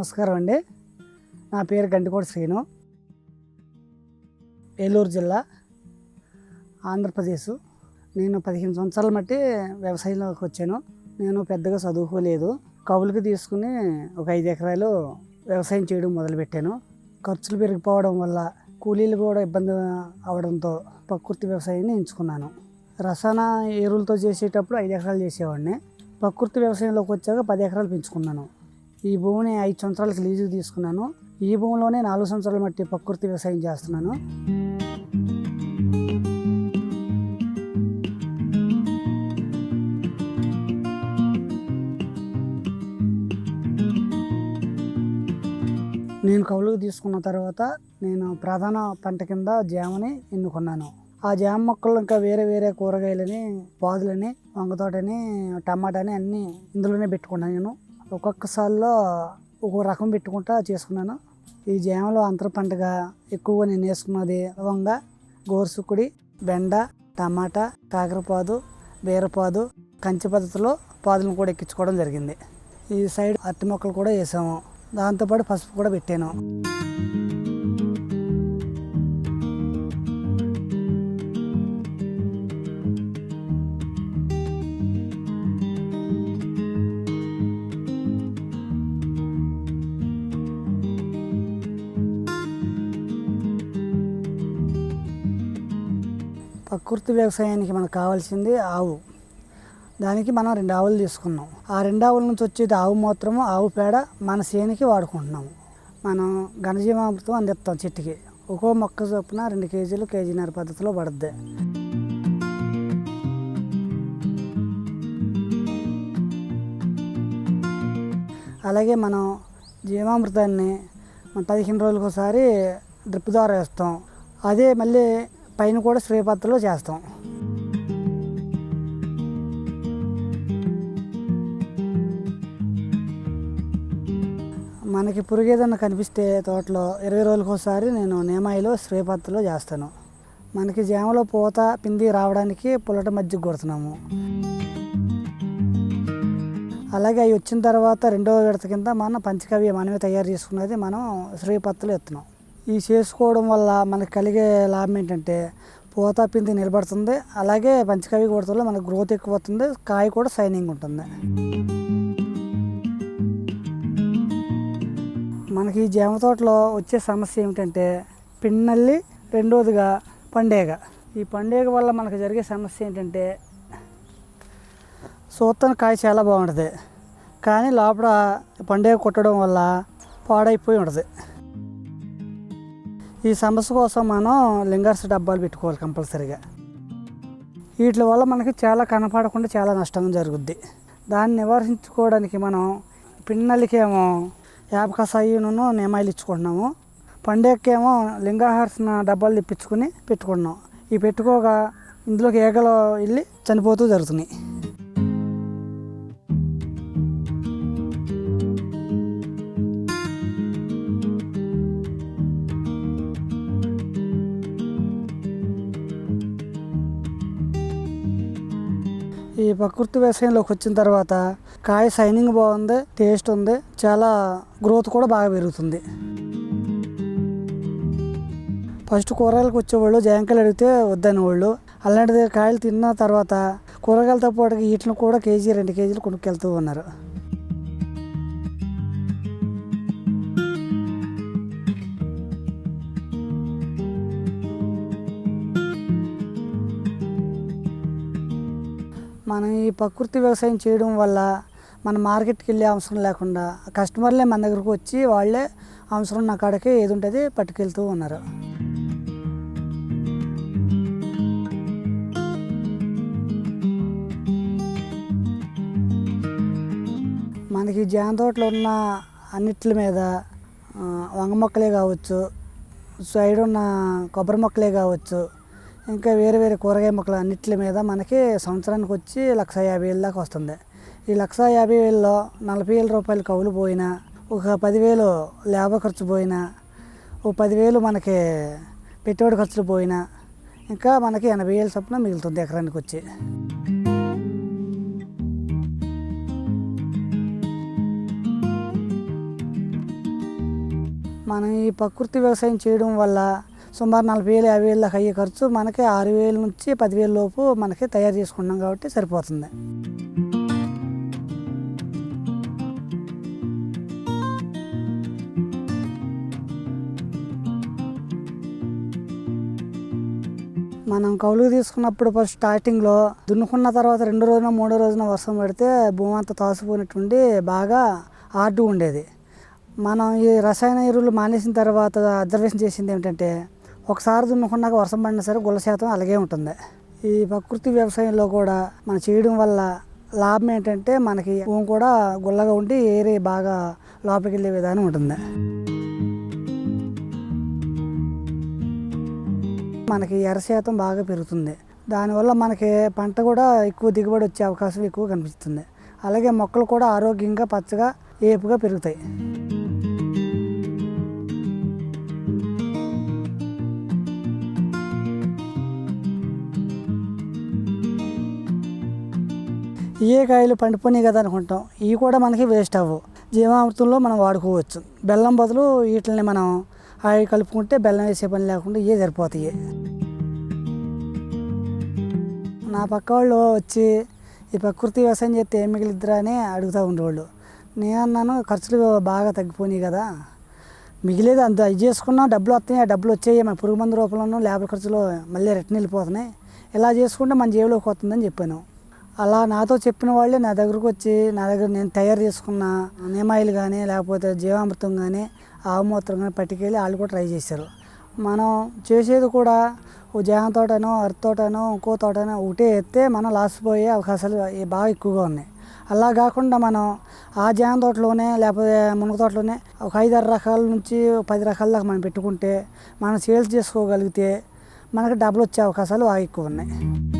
నమస్కారం అండి. నా పేరు గంటికోట శ్రీను. ఏలూరు జిల్లా ఆంధ్రప్రదేశ్. నేను పదిహేను సంవత్సరాల మట్టి వ్యవసాయంలోకి వచ్చాను. నేను పెద్దగా చదువుకోలేదు. కవులకి తీసుకుని ఒక ఐదు ఎకరాలు వ్యవసాయం చేయడం మొదలుపెట్టాను. ఖర్చులు పెరిగిపోవడం వల్ల కూలీలు కూడా ఇబ్బంది అవడంతో ప్రకృతి వ్యవసాయాన్ని ఎంచుకున్నాను. రసాయన ఎరువులతో చేసేటప్పుడు ఐదు ఎకరాలు చేసేవాడిని. ప్రకృతి వ్యవసాయంలోకి వచ్చాక పది ఎకరాలు పెంచుకున్నాను. ఈ భూమిని ఐదు సంవత్సరాలకు లీజు తీసుకున్నాను. ఈ భూమిలోనే నాలుగు సంవత్సరాల మట్టి ప్రకృతి వ్యవసాయం చేస్తున్నాను. నేను కౌలుకు తీసుకున్న తర్వాత నేను ప్రధాన పంట కింద జామని ఎన్నుకున్నాను. ఆ జామ మొక్కలు ఇంకా వేరే వేరే కూరగాయలని పాదులని వంగతోటని టమాటాని అన్నీ ఇందులోనే పెట్టుకున్నాను నేను. ఒక్కొక్కసారిలో ఒక్కో ఒక్కొక్క రకం పెట్టుకుంటా చేసుకున్నాను. ఈ జయంలో అంతర పంటగా ఎక్కువగా నేను వేసుకున్నది వంగ గోరుసుకుడి బెండ టమాటా కాకరపాదు బీరపాదు కంచి పద్ధతిలో పాదులను కూడా ఎక్కించుకోవడం జరిగింది. ఈ సైడ్ అరటి మొక్కలు కూడా వేసాము. దాంతోపాటు పసుపు కూడా పెట్టాను. ప్రకృతి వ్యవసాయానికి మనకు కావాల్సింది ఆవు. దానికి మనం రెండు ఆవులు తీసుకున్నాం. ఆ రెండు ఆవుల నుంచి వచ్చేది ఆవు మూత్రము ఆవు పేడ మన సేనికి వాడుకుంటున్నాము మనం ఘనజీవామృతం అందిస్తాం చెట్టుకి. ఒక్కో మొక్క చొప్పున రెండు కేజీలు కేజీన్నర పద్ధతిలో పడుద్ది. అలాగే మనం జీవామృతాన్ని పదిహేను రోజులకు ఒకసారి డ్రిప్ ద్వారా వేస్తాం. అదే మళ్ళీ పైన కూడా స్ప్రే చేస్తాం. మనకి పురుగు కనిపిస్తే తోటలో ఇరవై రోజులకు ఒకసారి నేను నేమాయిలో స్ప్రే చేస్తాను. మనకి జామలో పూత పిండి రావడానికి పుల్లట మజ్జిగ కొడుతున్నాము. అలాగే అవి వచ్చిన తర్వాత రెండవ విడత కింద మన పంచకవ్య మనమే తయారు చేసుకున్నది మనం స్ప్రే ఎత్తున్నాం. ఈ చేసుకోవడం వల్ల మనకు కలిగే లాభం ఏంటంటే పూత పిండి నిలబడుతుంది. అలాగే పంచకవ్య కొడుతుంది మనకు గ్రోత్ ఎక్కువ అవుతుంది కాయ కూడా సైనింగ్ ఉంటుంది. మనకి ఈ జామ తోటలో వచ్చే సమస్య ఏమిటంటే పిన్నల్లి రెండోదిగా పండేగ. ఈ పండేగ వల్ల మనకు జరిగే సమస్య ఏంటంటే సూత్తన కాయ చాలా బాగుంటుంది. కానీ లోపల పండేగ కొట్టడం వల్ల పాడైపోయి ఉంటుంది. ఈ సమస్య కోసం మనం లింగర్స్ డబ్బాలు పెట్టుకోవాలి కంపల్సరీగా. వీటి వల్ల మనకి చాలా కనపడకుండా చాలా నష్టం జరుగుద్ది. దాన్ని నివారించుకోవడానికి మనం పిన్నలకేమో యాపకసాయిను నేమాయిలు ఇచ్చుకుంటున్నాము. పండగకేమో లింగాహార్సిన డబ్బాలు తెప్పించుకుని పెట్టుకుంటున్నాం ఈ పెట్టుకోగా ఇందులోకి ఏగలు వెళ్ళి చనిపోతూ జరుగుతున్నాయి. ఈ ప్రకృతి వ్యవసాయంలోకి వచ్చిన తర్వాత కాయ సైనింగ్ బాగుంది టేస్ట్ ఉంది చాలా గ్రోత్ కూడా బాగా పెరుగుతుంది. ఫస్ట్ కూరగాయలకు వచ్చేవాళ్ళు జాంకాయలు అడిగితే వద్దని వాళ్ళు అలాంటిది కాయలు తిన్న తర్వాత కూరగాయలతో పాటు వీటిని కూడా కేజీ రెండు కేజీలు కొనుక్కెళ్తూ ఉన్నారు. మనం ఈ ప్రకృతి వ్యవసాయం చేయడం వల్ల మన మార్కెట్కి వెళ్ళే అవసరం లేకుండా కస్టమర్లే మన దగ్గరకు వచ్చి వాళ్ళే అవసరం ఉన్న కాడకే ఏది ఉంటుంది పట్టుకెళ్తూ ఉన్నారు. మనకి జామ తోటలు ఉన్న అన్నిట్ల మీద వంగ మొక్కలే కావచ్చు సైడ్ ఉన్న కొబ్బరి మొక్కలే కావచ్చు ఇంకా వేరే వేరే కూరగాయ మొక్కలు అన్నిటి మీద మనకి సంవత్సరానికి వచ్చి లక్ష యాభై వేలు దాకా వస్తుంది. ఈ లక్ష యాభై వేలలో నలభై వేల రూపాయలు కవులు పోయినా ఒక పదివేలు లేబర్ ఖర్చు పోయినా ఒక పదివేలు మనకి పెట్టుబడి ఖర్చులు పోయినా ఇంకా మనకి ఎనభై వేలు చొప్పున మిగులుతుంది ఎకరానికి వచ్చి. మనం ఈ ప్రకృతి వ్యవసాయం చేయడం వల్ల సుమారు నలభై వేలు యాభై వేలు దాకా అయ్యే ఖర్చు మనకి ఆరు వేల నుంచి పదివేల లోపు మనకి తయారు చేసుకున్నాం కాబట్టి సరిపోతుంది. మనం కౌలుకు తీసుకున్నప్పుడు ఫస్ట్ స్టార్టింగ్లో దున్నుకున్న తర్వాత రెండో రోజున మూడో రోజున వర్షం పడితే భూమి అంతా తాసిపోయినట్టుండి బాగా ఆర్డు ఉండేది. మనం ఈ రసాయన ఎరువులు మానేసిన తర్వాత అబ్జర్వేషన్ చేసింది ఏమిటంటే ఒకసారి దున్నుకున్నాక వర్షం పడినా సరే గుల్ల శాతం అలాగే ఉంటుంది. ఈ ప్రకృతి వ్యవసాయంలో కూడా మనం చేయడం వల్ల లాభం ఏంటంటే మనకి భూమి కూడా గుల్లగా ఉండి ఏరి బాగా లోపలికి వెళ్ళే విధానం ఉంటుంది. మనకి ఎర్ర శాతం బాగా పెరుగుతుంది. దానివల్ల మనకి పంట కూడా ఎక్కువ దిగుబడి వచ్చే అవకాశం ఎక్కువ కనిపిస్తుంది. అలాగే మొక్కలు కూడా ఆరోగ్యంగా పచ్చగా ఏపుగా పెరుగుతాయి. ఇవే కాయలు పండిపోయినాయి కదా అనుకుంటాం. ఇవి కూడా మనకి వేస్ట్ అవ్వవు జీవామృతంలో మనం వాడుకోవచ్చు. బెల్లం బదులు వీటిని మనం అవి కలుపుకుంటే బెల్లం వేసే పని లేకుండా ఇవే సరిపోతాయి. నా పక్క వాళ్ళు వచ్చి ఈ ప్రకృతి వ్యవసాయం చేస్తే ఏం మిగిలిద్దరా అని అడుగుతూ ఉండేవాళ్ళు. నేను అన్నాను ఖర్చులు బాగా తగ్గిపోయినాయి కదా. మిగిలేదు అంత ఇది చేసుకున్నా డబ్బులు వస్తాయి ఆ డబ్బులు వచ్చాయి. మన పురుగు మందు రూపంలోనూ లేబర్ ఖర్చులు మళ్ళీ రిటర్న్ వెళ్ళిపోతున్నాయి. ఇలా చేసుకుంటే మన జేబులోకి వస్తుందని చెప్పాను. అలా నాతో చెప్పిన వాళ్ళే నా దగ్గరకు వచ్చి నా దగ్గర నేను తయారు చేసుకున్న నిమాయిల్ కానీ లేకపోతే జీవామృతం కానీ ఆవుమూత్రం కానీ పట్టుకెళ్ళి వాళ్ళు కూడా ట్రై చేశారు. మనం చేసేది కూడా ఓ జామ తోటనో అరటి తోటనో ఇంకో తోటనో ఒకటే ఎత్తే మనం లాస్ పోయే అవకాశాలు బాగా ఎక్కువగా ఉన్నాయి. అలా కాకుండా మనం ఆ జామ తోటలోనే లేకపోతే మునగ తోటలోనే ఒక ఐదారు రకాల నుంచి పది రకాల దాకా మనం పెట్టుకుంటే మనం సేల్స్ చేసుకోగలిగితే మనకి డబ్బులు వచ్చే అవకాశాలు బాగా ఎక్కువ ఉన్నాయి.